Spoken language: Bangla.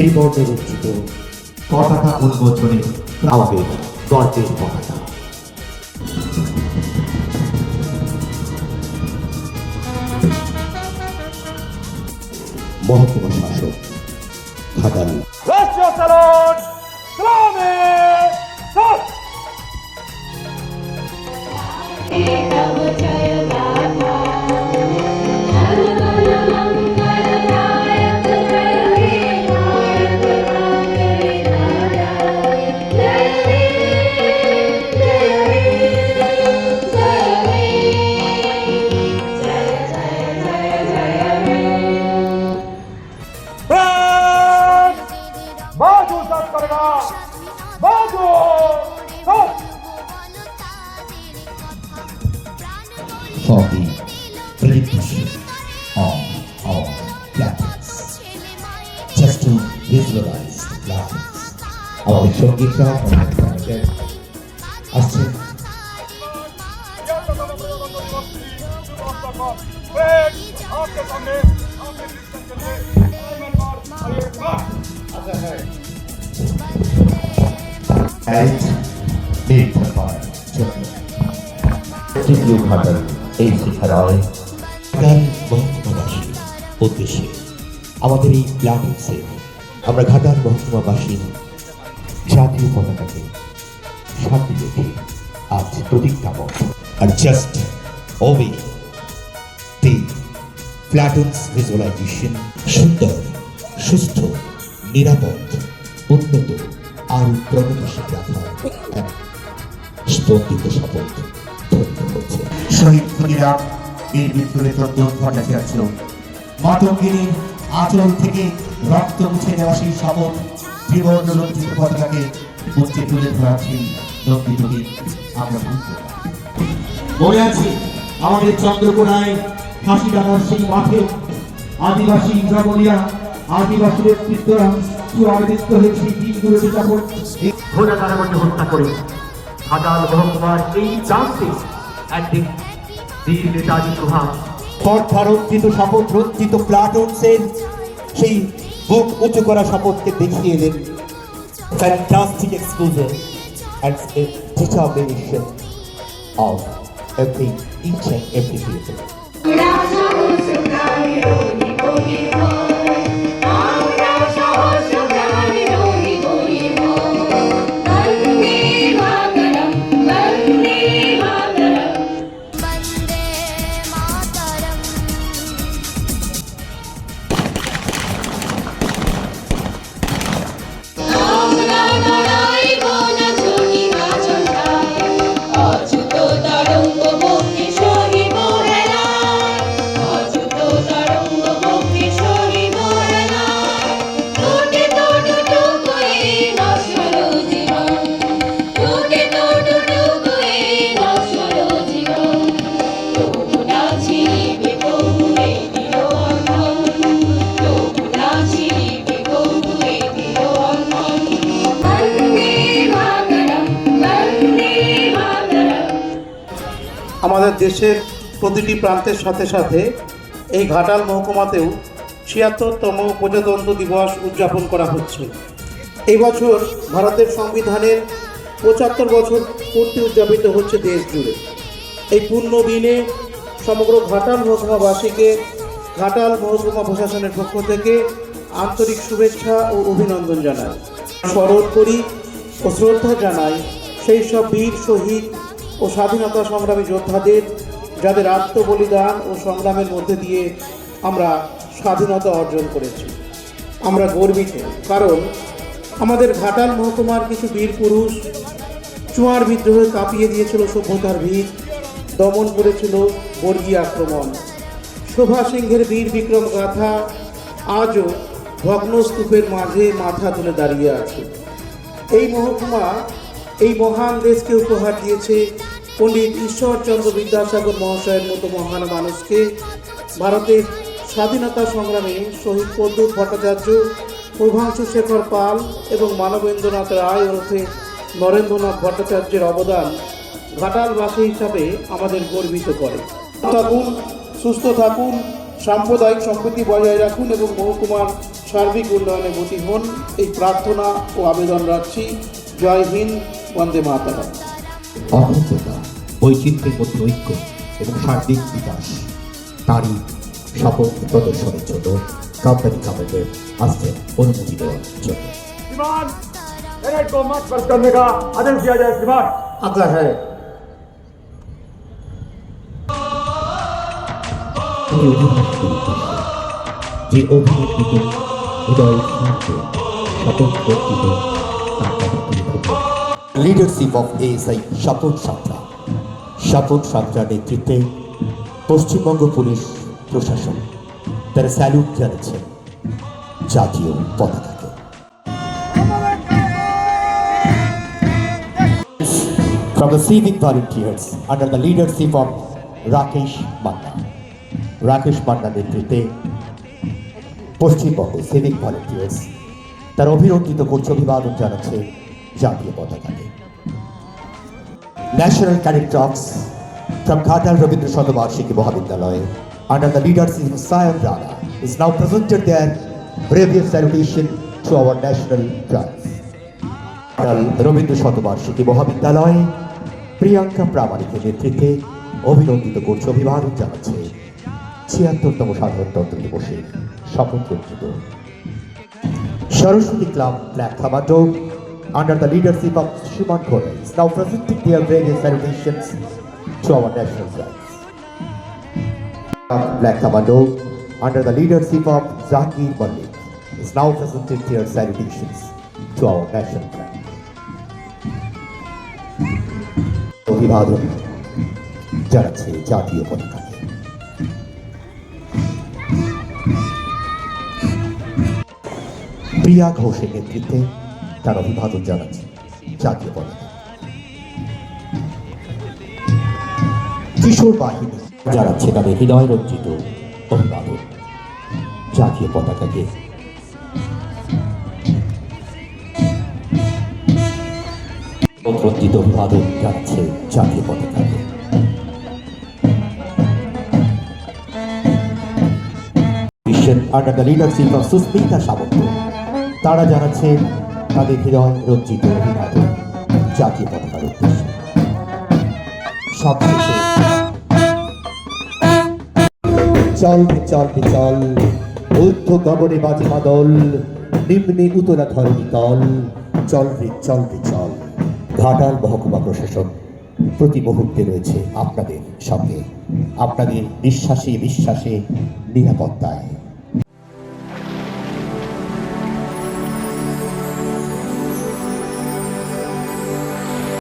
ত্রিবর্ণের উচ্চিত পতাকা উন্মোচনে আমাদের গর্বের পতাকা। মহকুমা শাসক ঘাটাল। রাষ্ট্রীয় बाजू साफ करेगा बाजू साफ for the presentation of our platforms. Just to visualize the platforms. আমাদের সঙ্গীতরা আমাদের গায়কের আসছেন फ्रेंड आपके सामने आपके উদ্দেশ্যে আমাদের এই প্ল্যাটিংসে আমরা ঘাটার মহকুমাবাসীর জাতীয় পতাকাকে সামনে রেখে আজ প্রতিজ্ঞাবদ্ধ আর জাস্ট অবে দি প্ল্যাটুন্স ভিজুয়ালাইজেশন সুন্দর, সুস্থ, নিরাপদ, উন্নত আর স্পন্দিত শহীদ ক্ষুদিরাম বীর বিপ্লবী প্রদ্যোৎ ভট্টাচার্য মাতঙ্গিনীর আচরণ থেকে রক্ত মুছে নেওয়া সেই শপথ ত্রিবর্ণ লজ্জিত পতাকাকে মঞ্চে তুলে ধরাচ্ছি নন্দিতকে আমরা বুঝতে মনে আছে আমাদের চন্দ্রকোনায় ফাঁসি ডাকার সেই মাঠে আদিবাসী ইন্দ্রাবলিয়া আদিবাসী নেতৃত্বরা চূড়ান্বিত হয়ে সেই দিনগুলোতে যখন এই ঘোড়া কারাবন্ধ হত্যা করে ঘাটাল মহকুমার এই প্রান্তে একদিন বীর নেতাজি সুভাষ পথ শপথ রঞ্জিত প্লাটুনসের সেই বুক উঁচু করা শপথকে দেখিয়ে এলেন fantastic exposure and determination of every each and every people আমাদের দেশের প্রতিটি প্রান্তের সাথে সাথে এই ঘাটাল মহকুমাতেও ছিয়াত্তরতম প্রজাতন্ত্র দিবস উদযাপন করা হচ্ছে। এই বছর ভারতের সংবিধানের পঁচাত্তর বছর পূর্তি উদযাপিত হচ্ছে দেশ জুড়ে। এই পূর্ণ দিনে সমগ্র ঘাটাল মহকুমাবাসীকে, ঘাটাল মহকুমা প্রশাসনের পক্ষ থেকে আন্তরিক শুভেচ্ছা ও অভিনন্দন জানাই। স্মরণ করি ও শ্রদ্ধা জানাই সেই সব বীর শহীদ ও স্বাধীনতা সংগ্রামী যোদ্ধাদের, যাদের আত্মবলিদান ও সংগ্রামের মধ্যে দিয়ে আমরা স্বাধীনতা অর্জন করেছি। আমরা গর্বিত, কারণ আমাদের ঘাটাল মহকুমার কিছু বীর পুরুষ চুয়ার বিদ্রোহে কাঁপিয়ে দিয়েছিল সভ্যতার ভিত, দমন করেছিল বর্গী আক্রমণ। শোভা সিংহের বীর বিক্রম গাথা আজও ভগ্নস্তূপের মাঝে মাথা তুলে দাঁড়িয়ে আছে। এই মহকুমা এই মহান দেশকে উপহার দিয়েছে পণ্ডিত ঈশ্বরচন্দ্র বিদ্যাসাগর মহাশয়ের মতো মহান মানুষকে ভারতের স্বাধীনতা সংগ্রামে শহীদ প্রদ্যুৎ ভট্টাচার্য, প্রভাংশু শেখর পাল এবং মানবেন্দ্রনাথ রায় ওরফে নরেন্দ্রনাথ ভট্টাচার্যের অবদান ঘাটালবাসী হিসাবে আমাদের গর্বিত করে। থাকুন, সুস্থ থাকুন, সাম্প্রদায়িক সম্প্রীতি বজায় রাখুন এবং মহকুমার সার্বিক উন্নয়নে গতি হন। এই প্রার্থনা ও আবেদন রাখছি। জয় হিন্দ, বন্দে মাতারা অখণ্ডতা বৈচিত্র্যের মধ্যে ঐক্য এবং সার্বিক বিকাশ। তারই সফল প্রদর্শনের জন্য কোম্পানি কামালদের আসতে অনুমতি দেওয়ার জন্য। লিডারশিপ অফ এএসআই শপথ সাথে শপথ সাঁতরা নেতৃত্বে পশ্চিমবঙ্গ পুলিশ প্রশাসন তারা স্যালুট জানাচ্ছেন জাতীয় পতাকাকে From the civic volunteers under the leadership of Rakesh Manna. Rakesh মান্নার নেতৃত্বে পশ্চিমবঙ্গ সিভিক ভলেন্টিয়ার্স তার অভিনন্দিত করছে অভিবাদন জানাচ্ছে জাতীয় পতাকাকে national cadet drops from Ghatal Rabindra Satabarshiki Mahavidyalaya under the leadership of Sayan Rana is now presented their previous salutation to our national prize. Rabindra Satabarshiki Mahavidyalaya Priyanka প্রামাণিকের নেতৃত্বে অভিনন্দিত করছে অভিবাদন জানাচ্ছে ছিয়াত্তরতম সাধারণতন্ত্র দিবসের শপথ Ranjit Saraswati club black commando under the leadership of Shimon Kore is now presenting their various salutations to our national flags. Black Commando under the leadership of Zakir Malik is now presenting their salutations to our national flag. অভিবাদন জানাচ্ছে জাতীয় পতাকাকে প্রিয়া ঘোষের নেতৃত্বে তার অভিবাদন জানাচ্ছে। জাতীয় পতাকা। কিশোর বাহিনী জানাচ্ছে তাদের হৃদয় রঞ্জিত অভিবাদন। জাতীয় পতাকাকে রঞ্জিত অভিবাদন জানাচ্ছে জাতীয় পতাকাকে। Mission under leadership of Susmita Samanta তারা জানাচ্ছে তাদের হৃদয় রঞ্জিত অভিবাদন, জাতীয় পতাকার উদ্দেশ্যে। সবশেষে চল চল চল। ঊর্ধ্ব গগনে বাজে মাদল নিম্নে উতলা ধরণী চল চল চল। ঘাটাল মহকুমা প্রশাসন প্রতি মুহূর্তে রয়েছে আপনাদের সঙ্গে আপনাদের বিশ্বাসে বিশ্বাসে নিরাপত্তায়।